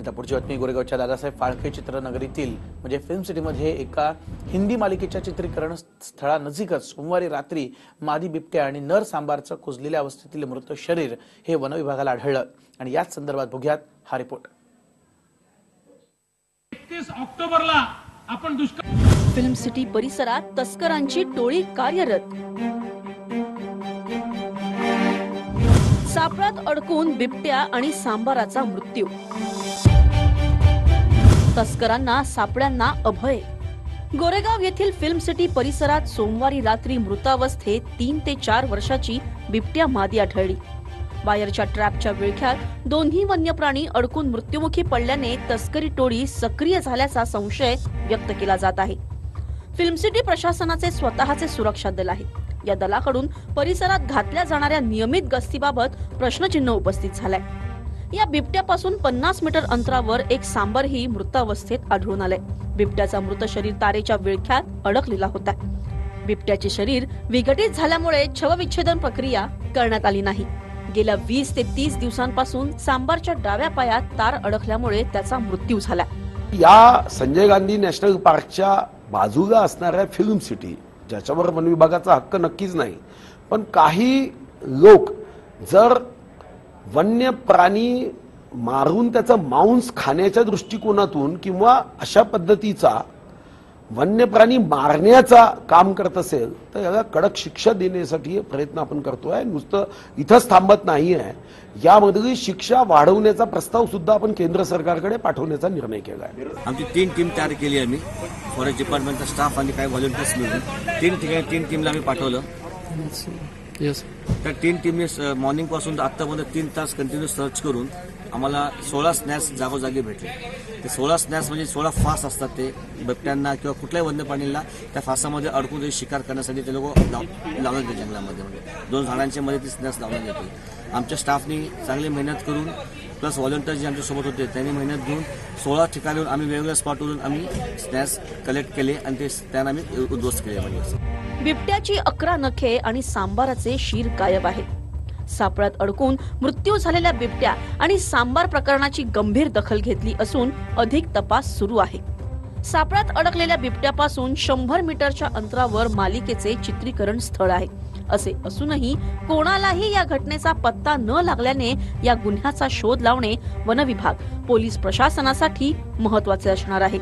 आता पुढची बातमी गोरेगावच्या दादासाहेब फाळके चित्रनगरीतील म्हणजे फिल्म सिटीमध्ये एका हिंदी मालिकेच्या चित्रीकरण स्थळानजीकच सोमवारी रात्री मादी बिबट्या आणि नर सांबारचं कुजलेल्या अवस्थेतील मृत शरीर हे वनविभागाला आढळलं. आणि याच संदर्भात बघूयात हा रिपोर्ट एकतीस ऑक्टोबरला आपण दुष्काळ फिल्म सिटी परिसरात तस्करांची टोळी कार्यरत. सापळ्यात अडकून बिबट्या आणि सांबाराचा मृत्यू. तस्करांना सापड्यांना अभय. गोरेगाव येथील फिल्म सिटी परिसरात सोमवारी रात्री मृतावस्थेत तीन ते चार वर्षाची बिबट्या मादी आढळली. वायरच्या ट्रॅपच्या विळख्यात दोन्ही वन्य प्राणी अडकून मृत्युमुखी पडल्याने तस्करी टोळी सक्रिय झाल्याचा संशय व्यक्त केला जात आहे. फिल्म सिटी प्रशासनाचे स्वतःचे सुरक्षा दल आहे. या दलाकडून परिसरात घातल्या जाणाऱ्या नियमित गस्तीबाबत प्रश्नचिन्ह उपस्थित झालंय. या बिबट्यापासून पन्नास मीटर अंतरावर एक सांबरही मृतावस्थेत आढळून आले बिबट्याचा मृत शरीर तारेच्या विळख्यात अडकलेला होता. बिबट्याचे शरीर विघटित झाल्यामुळे छवविच्छेदन प्रक्रिया करण्यात आली नाही. गेल्या वीस ते तीस दिवसांपासून सांबारच्या डाव्या पायात तार अडकल्यामुळे त्याचा मृत्यू झाला. या संजय गांधी नॅशनल पार्कच्या बाजूला असणाऱ्या फिल्म सिटी ज्याच्यावर वन विभागाचा हक्क नक्कीच नाही. पण काही लोक जर वन्य प्राणी मारून त्याचं मांस खाण्याच्या दृष्टिकोनातून किंवा अशा पद्धतीचा वन्य प्राणी मारण्याचा काम करत असेल तर याला कडक शिक्षा देण्यासाठी प्रयत्न आपण करतोय. नुसतं इथंच थांबत नाही आहे यामधली शिक्षा वाढवण्याचा प्रस्ताव सुद्धा आपण केंद्र सरकारकडे पाठवण्याचा निर्णय केला आहे आमची तीन टीम तयार केली आम्ही. फॉरेस्ट डिपार्टमेंटचा स्टाफ आणि काही व्हॉलेंटियर्स मिळून. तीन ठिकाणी तीन टीमला आम्ही पाठवलं. त्या तीन टीमने मॉर्निंगपासून आत्तापर्यंत तीन तास कंटिन्यू सर्च करून आम्हाला सोळा स्नॅक्स जागोजागी भेटले. ते सोळा स्नॅक्स म्हणजे सोळा फास असतात ते. बिबट्यांना किंवा कुठल्याही वन्य प्राणीला त्या फासामध्ये अडकून ते शिकार करण्यासाठी ते लोक लावण्यात येते जंगलामध्ये. म्हणजे दोन झाडांच्या मध्ये ती स्नॅक्स लावण्यात येते. आमच्या स्टाफनी चांगली मेहनत करून प्लस व्हॉलंटियर जे आमच्यासोबत होते त्यांनी मेहनत घेऊन सोळा ठिकाणीवर आम्ही वेगवेगळ्या स्पॉटवरून आम्ही स्नॅक्स कलेक्ट केले आणि ते स्टॅन आम्ही उद्ध्वस्त केले म्हणजे. बिबट्याची अकरा नखे आणि सांबाराचे शीर गायब आहे. सापळ्यात अडकून मृत्यू झालेल्या बिबट्या आणि सांबार प्रकरणाची गंभीर दखल घेतली असून अधिक तपास सुरू आहे. सापळ्यात अडकलेल्या बिबट्यापासून शंभर मीटरच्या अंतरावर मालिकेचे चित्रीकरण स्थळ आहे. असे असूनही कोणालाही या घटनेचा पत्ता न लागल्याने या गुन्ह्याचा शोध लावणे वनविभाग पोलीस प्रशासनासाठी महत्त्वाचे असणार आहे.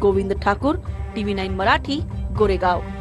Govind Thakur TV nine Marathi Goregaon.